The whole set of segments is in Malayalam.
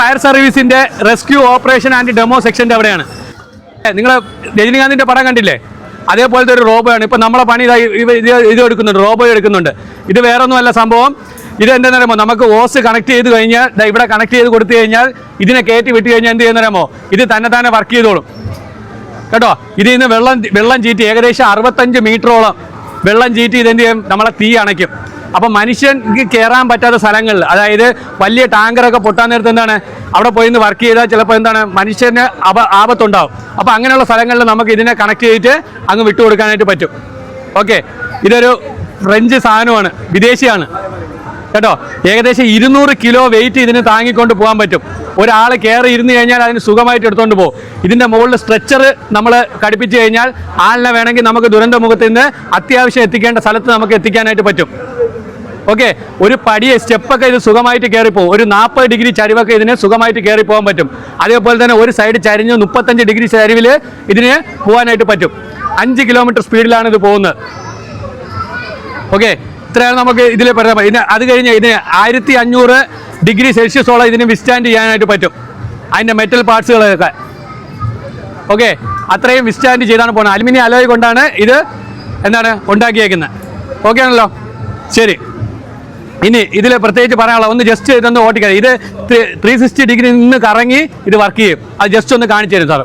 ഫയർ സർവീസിന്റെ റെസ്ക്യൂ ഓപ്പറേഷൻ ആൻഡ് ഡെമോ സെക്ഷന്റെ അവിടെയാണ്. നിങ്ങൾ രജനീകാന്തിന്റെ പടം കണ്ടില്ലേ? അതേപോലത്തെ ഒരു റോബോയാണ് ഇപ്പൊ നമ്മളെ പണി ഇതാ ഇത് എടുക്കുന്നുണ്ട് റോബോ എടുക്കുന്നുണ്ട്. ഇത് വേറെ ഒന്നുമല്ല സംഭവം. ഇത് എന്താണെന്ന് അറിയാമോ നമുക്ക് ഓസ് കണക്ട് ചെയ്ത് കഴിഞ്ഞാൽ ഇവിടെ കണക്ട് ചെയ്ത് കൊടുത്തു കഴിഞ്ഞാൽ ഇതിനെ കയറ്റി വിട്ട് കഴിഞ്ഞാൽ എന്ത് ചെയ്യുന്ന അറിയാമോ ഇത് തന്നെ തന്നെ വർക്ക് ചെയ്തോളും. കേട്ടോ? ഇതിൽ നിന്ന് വെള്ളം വെള്ളം ചീറ്റി ഏകദേശം അറുപത്തഞ്ച് മീറ്ററോളം വെള്ളം ചീറ്റി ഇതെന്ത് ചെയ്യും? നമ്മളെ തീ അണയ്ക്കും. അപ്പം മനുഷ്യൻക്ക് കയറാൻ പറ്റാത്ത സ്ഥലങ്ങളിൽ അതായത് വലിയ ടാങ്കറൊക്കെ പൊട്ടാൻ നേരത്ത് എന്താണ് അവിടെ പോയി നിന്ന് വർക്ക് ചെയ്താൽ ചിലപ്പോൾ എന്താണ് മനുഷ്യന് അപ ആപത്തുണ്ടാവും. അപ്പോൾ അങ്ങനെയുള്ള സ്ഥലങ്ങളിൽ നമുക്ക് ഇതിനെ കണക്ട് ചെയ്തിട്ട് അങ്ങ് വിട്ടുകൊടുക്കാനായിട്ട് പറ്റും. ഓക്കെ ഇതൊരു ഫ്രഞ്ച് സാധനമാണ് വിദേശിയാണ്. കേട്ടോ? ഏകദേശം ഇരുന്നൂറ് കിലോ വെയിറ്റ് ഇതിന് താങ്ങിക്കൊണ്ട് പോകാൻ പറ്റും. ഒരാൾ കയറി ഇരുന്ന് കഴിഞ്ഞാൽ അതിന് സുഖമായിട്ട് എടുത്തുകൊണ്ട് പോകും. ഇതിന്റെ മുകളിൽ സ്ട്രെച്ചർ നമ്മൾ ഘടിപ്പിച്ച് കഴിഞ്ഞാൽ ആളിനെ വേണമെങ്കിൽ നമുക്ക് ദുരന്ത മുഖത്ത് നിന്ന് അത്യാവശ്യം എത്തിക്കേണ്ട സ്ഥലത്ത് നമുക്ക് എത്തിക്കാനായിട്ട് പറ്റും. ഓക്കെ ഒരു പടിയെ സ്റ്റെപ്പൊക്കെ ഇത് സുഖമായിട്ട് കയറിപ്പോകും ഒരു നാൽപ്പത് ഡിഗ്രി ചരിവൊക്കെ ഇതിന് സുഖമായിട്ട് കയറി പോകാൻ പറ്റും. അതേപോലെ തന്നെ ഒരു സൈഡ് ചരിഞ്ഞ് മുപ്പത്തഞ്ച് ഡിഗ്രി ചരിവിൽ ഇതിന് പോകാനായിട്ട് പറ്റും. അഞ്ച് കിലോമീറ്റർ സ്പീഡിലാണ് ഇത് പോകുന്നത്. ഓക്കെ ഇത്രയാണ് നമുക്ക് ഇതിൽ പറയാൻ. ഇതിന് അത് കഴിഞ്ഞ് ഇതിന് ആയിരത്തി അഞ്ഞൂറ് ഡിഗ്രി സെൽഷ്യസോളം ഇതിന് വിസ്റ്റാൻഡ് ചെയ്യാനായിട്ട് പറ്റും. അതിന്റെ മെറ്റൽ പാർട്സുകളൊക്കെ ഓക്കെ അത്രയും വിസ്റ്റാൻഡ് ചെയ്താണ് പോകുന്നത് അലുമിനിയം അലോയ് കൊണ്ടാണ് ഇത് എന്താണ് ഉണ്ടാക്കിയേക്കുന്നത്. ഓക്കെ ആണല്ലോ? ശരി. ഇനി ഇതിൽ പ്രത്യേകിച്ച് പറയാനുള്ള ഒന്ന് ജസ്റ്റ് ഇതൊന്ന് ഓട്ടിക്കാം ഇത് ത്രീ സിക്സ്റ്റി ഡിഗ്രി നിന്ന് കറങ്ങി ഇത് വർക്ക് ചെയ്യും. അത് ജസ്റ്റ് ഒന്ന് കാണിച്ചു തരും സാർ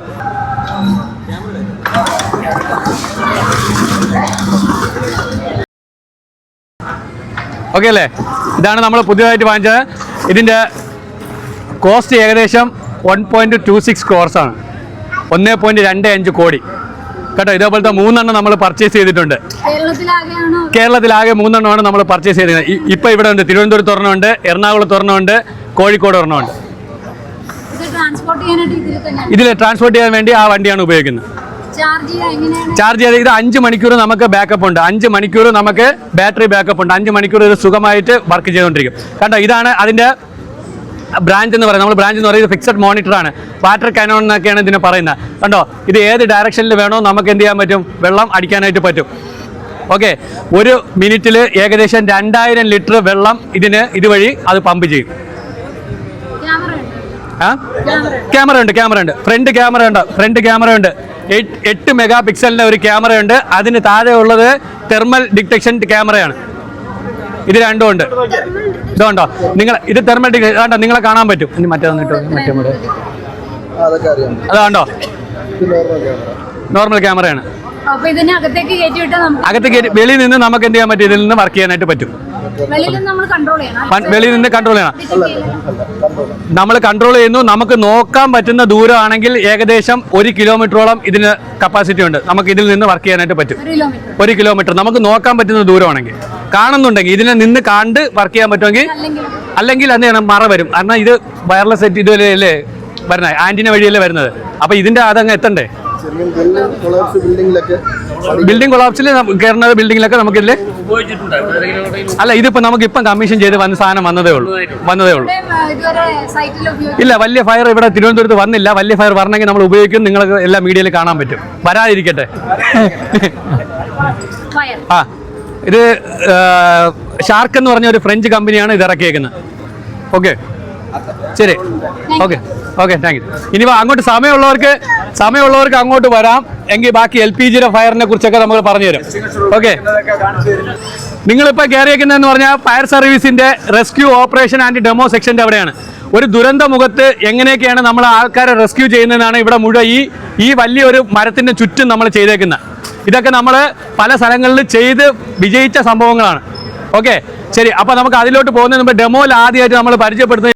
ഓക്കെ അല്ലേ? ഇതാണ് നമ്മൾ പുതിയതായിട്ട് വാങ്ങിച്ചത്. ഇതിന്റെ കോസ്റ്റ് ഏകദേശം വൺ പോയിന്റ് ടു സിക്സ് ക്രോർസാണ് ഒന്ന് പോയിന്റ് രണ്ട് അഞ്ച് കോടി. കേട്ടോ ഇതേപോലത്തെ മൂന്നെണ്ണം നമ്മൾ പർച്ചേസ് ചെയ്തിട്ടുണ്ട്. കേരളത്തിലാകെ മൂന്നെണ്ണമാണ് നമ്മൾ പർച്ചേസ് ചെയ്തിരുന്നത് ഇപ്പൊ ഇവിടെ ഉണ്ട് തിരുവനന്തപുരത്ത് ഒരെണ്ണമുണ്ട് എറണാകുളത്ത് ഒരെണ്ണമുണ്ട് കോഴിക്കോട് ഒരെണ്ണമുണ്ട് ഇതിൽ ട്രാൻസ്പോർട്ട് ചെയ്യാൻ വേണ്ടി ആ വണ്ടിയാണ് ഉപയോഗിക്കുന്നത്. ചാർജ് ചെയ്ത് ഇത് അഞ്ച് മണിക്കൂർ നമുക്ക് ബാക്കപ്പ് ഉണ്ട്. അഞ്ച് മണിക്കൂർ നമുക്ക് ബാറ്ററി ബാക്കപ്പ് ഉണ്ട്. അഞ്ച് മണിക്കൂർ ഇത് സുഖമായിട്ട് വർക്ക് ചെയ്തുകൊണ്ടിരിക്കും. കണ്ടോ ഇതാണ് അതിന്റെ ബ്രാഞ്ച് എന്ന് പറയുന്നത്. നമ്മൾ ബ്രാഞ്ച് എന്ന് പറയുന്നത് ഫിക്സഡ് മോണിറ്റർ ആണ്. വാട്ടർ കാനോൺ എന്നൊക്കെയാണ് ഇതിനെ പറയുന്നത്. കണ്ടോ? ഇത് ഏത് ഡയറക്ഷനിൽ വേണോ നമുക്ക് എന്ത് ചെയ്യാൻ പറ്റും? വെള്ളം അടിക്കാനായിട്ട് പറ്റും. ഓക്കെ ഒരു മിനിറ്റിൽ ഏകദേശം രണ്ടായിരം ലിറ്റർ വെള്ളം ഇതിന് ഇതുവഴി അത് പമ്പ് ചെയ്യും. ക്യാമറ ഉണ്ട് ക്യാമറ ഉണ്ട്. ഫ്രണ്ട് ക്യാമറ ഉണ്ട്. ഫ്രണ്ട് ക്യാമറ ഉണ്ട്. എട്ട് മെഗാ പിക്സലിന്റെ ഒരു ക്യാമറ ഉണ്ട്. അതിന് താഴെ ഉള്ളത് തെർമൽ ഡിറ്റക്ഷൻ ക്യാമറയാണ് ഇത് രണ്ടും ഉണ്ട്. ഇതുണ്ടോ? നിങ്ങൾ ഇത് തെർമെറ്റിക് കണ്ടോ നിങ്ങളെ കാണാൻ പറ്റും. ഇനി മറ്റേ വന്നിട്ടോ മറ്റേ അതൊക്കെ അതാണ്ടോ? നോർമൽ ക്യാമറയാണ് അകത്തേക്ക് വെളിയിൽ നിന്ന് നമുക്ക് എന്ത് ചെയ്യാൻ പറ്റും? ഇതിൽ നിന്ന് വർക്ക് ചെയ്യാനായിട്ട് പറ്റും. വെളിയിൽ നിന്ന് കൺട്രോൾ ചെയ്യണം. നമ്മൾ കൺട്രോൾ ചെയ്യുന്നു. നമുക്ക് നോക്കാൻ പറ്റുന്ന ദൂരമാണെങ്കിൽ ഏകദേശം ഒരു കിലോമീറ്ററോളം ഇതിന് കപ്പാസിറ്റി ഉണ്ട്. നമുക്ക് ഇതിൽ നിന്ന് വർക്ക് ചെയ്യാനായിട്ട് പറ്റും. ഒരു കിലോമീറ്റർ നമുക്ക് നോക്കാൻ പറ്റുന്ന ദൂരമാണെങ്കിൽ. കാണുന്നുണ്ടെങ്കിൽ ഇതിനെ നിന്ന് കണ്ട് വർക്ക് ചെയ്യാൻ പറ്റുമെങ്കിൽ അല്ലെങ്കിൽ അല്ലെങ്കിൽ എന്ത് ചെയ്യണം? മറ വരും. കാരണം ഇത് വയർലെസ് സെറ്റ് ഇതുവരെയല്ലേ വരുന്നത്? ആന്റിന വഴിയല്ലേ വരുന്നത്? അപ്പൊ ഇതിന്റെ അതങ്ങ് എത്തണ്ടേ? ബിൽഡിംഗ് കൊളാപ്സിൽ കയറുന്ന ബിൽഡിങ്ങിലൊക്കെ നമുക്കില്ലേ അല്ല ഇതിപ്പോ നമുക്ക് ഇപ്പം കമ്മീഷൻ ചെയ്ത് വന്ന സാധനം വന്നതേ ഉള്ളൂ. വന്നതേ ഉള്ളൂ. ഇല്ല വലിയ ഫയർ ഇവിടെ തിരുവനന്തപുരത്ത് വന്നില്ല. വലിയ ഫയർ വരണമെങ്കിൽ നമ്മൾ ഉപയോഗിക്കും. നിങ്ങൾക്ക് എല്ലാ മീഡിയയിൽ കാണാൻ പറ്റും. വരാതിരിക്കട്ടെ. ആ ഇത് ഷാർക്ക് എന്ന് പറഞ്ഞ ഒരു ഫ്രഞ്ച് കമ്പനിയാണ് ഇത് ഇറക്കിയേക്കുന്നത്. ഓക്കെ ശരി. ഓക്കെ ഓക്കെ താങ്ക് യു ഇനി അങ്ങോട്ട് സമയമുള്ളവർക്ക് സമയമുള്ളവർക്ക് അങ്ങോട്ട് വരാം. എങ്കിൽ ബാക്കി എൽ പി ജിയുടെ ഫയറിനെ കുറിച്ചൊക്കെ നമ്മൾ പറഞ്ഞു തരും. ഓക്കെ നിങ്ങളിപ്പോൾ കയറിയേക്കുന്നതെന്ന് പറഞ്ഞാൽ ഫയർ സർവീസിന്റെ റെസ്ക്യൂ ഓപ്പറേഷൻ ആൻഡ് ഡെമോ സെക്ഷന്റെ അവിടെയാണ്. ഒരു ദുരന്ത മുഖത്ത് എങ്ങനെയൊക്കെയാണ് നമ്മൾ ആൾക്കാരെ റെസ്ക്യൂ ചെയ്യുന്നതെന്നാണ് ഇവിടെ മുഴുവൻ ഈ ഈ വലിയൊരു മരത്തിന്റെ ചുറ്റും നമ്മൾ ചെയ്തേക്കുന്നത്. ഇതൊക്കെ നമ്മൾ പല സ്ഥലങ്ങളിൽ ചെയ്ത് വിജയിച്ച സംഭവങ്ങളാണ്. ഓക്കെ ശരി അപ്പോൾ നമുക്ക് അതിലോട്ട് പോകുന്നതിന് മുമ്പ് ഡെമോയിൽ ആദ്യമായിട്ട് നമ്മൾ പരിചയപ്പെടുത്തുന്നത്